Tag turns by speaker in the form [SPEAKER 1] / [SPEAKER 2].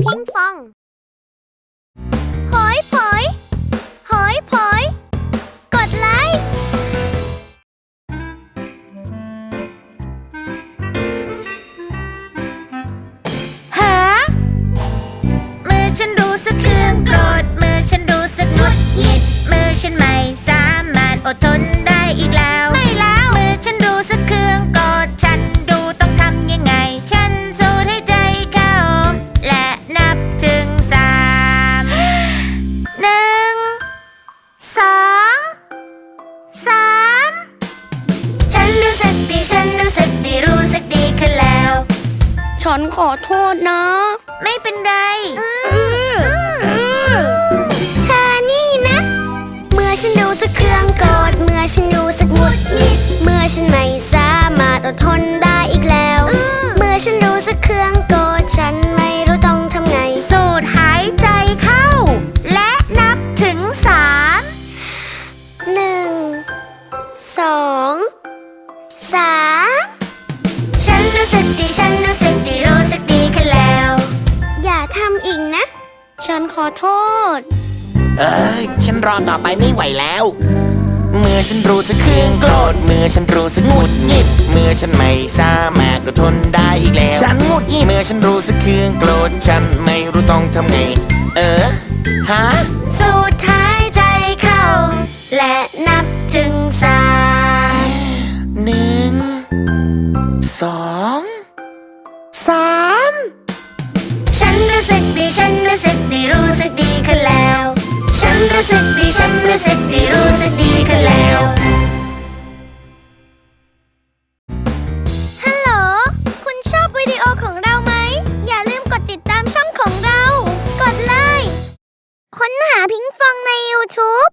[SPEAKER 1] พิงฟองห
[SPEAKER 2] ฉันรู้สึกดีรู้สึกดีขึ้นแล้ว
[SPEAKER 1] ฉันขอโทษนะ
[SPEAKER 2] ไม่เป็นไร
[SPEAKER 1] เธอนี่นะ เมื่อฉันรู้สึกเครื่องโกรธเมื่อฉันรู้สึกหงุดหงิดเมื่อฉันไม่สา อโทษ
[SPEAKER 3] เอ้ยฉันรอต่อไปไม่ไหวแล้ว เมื่อฉันรู้สึกเครื่องโกรธ เมื่อฉันรู้สึกหงุดหงิด เมื่อฉันไม่สามารถอดทนได้อีกแล้ว ฉันหงุดหงิด เมื่อฉันรู้สึกเครื่องโกรธ ฉันไม่รู้ต้องทำไง เออ ฮะ
[SPEAKER 1] สูดหายใจเข้า และนับถึงสาม
[SPEAKER 3] หนึ่ง สอง สาม
[SPEAKER 2] ฉันรู้สึกดีฉัน สึกดีรู้สึกดีกันแล้ว
[SPEAKER 1] ฮัลโหลคุณชอบวิดีโอของเราไหม อย่าลืมกดติดตามช่องของเรา กดเลย ค้นหาพิงฟองใน YouTube